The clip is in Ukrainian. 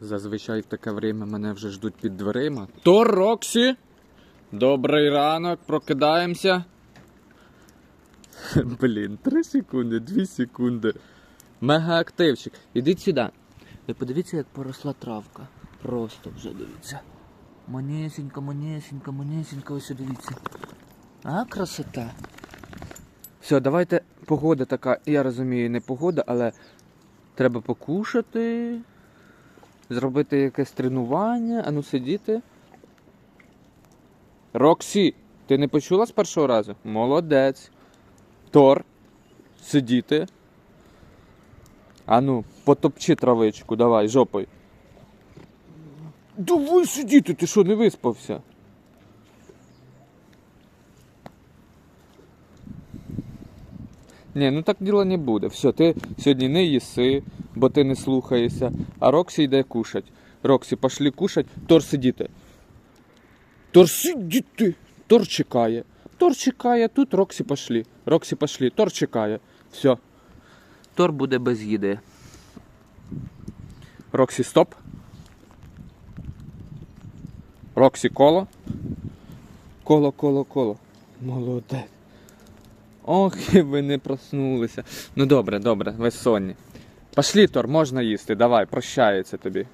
Зазвичай в таке время мене вже ждуть під дверима. То Роксі! Добрий ранок, прокидаємося. Блін, 3 секунди, 2 секунди. Мега активчик. Ідіть сюди. Ви подивіться, як поросла травка. Просто вже дивіться. Манесенька, манесенька, манесенька, ось дивіться. А, красота. Все, давайте. Погода така, я розумію, не погода, але треба покушати, зробити якесь тренування, а ну сидіти. Роксі, ти не почула з першого разу? Молодець. Тор, сидіти. А ну, потопчи травичку, давай, жопою. Давай сидіти, ти що, не виспався? Ні, ну так діла не буде. Все, ти сьогодні не їси, бо ти не слухаєшся, а Роксі йде кушать. Роксі, пошли кушать, Тор сидіти. Тор сидіти. Тор чекає. Тор чекає, тут Роксі пошли. Роксі пошли, Тор чекає. Все. Тор буде без їди. Роксі, стоп. Роксі коло. Коло, коло, коло. Молодець. Ох, і ви не проснулися. Ну добре, добре, ви сонні. Пошлі, Тор, можна їсти, давай, прощається тобі.